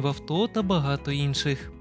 в авто та багато інших.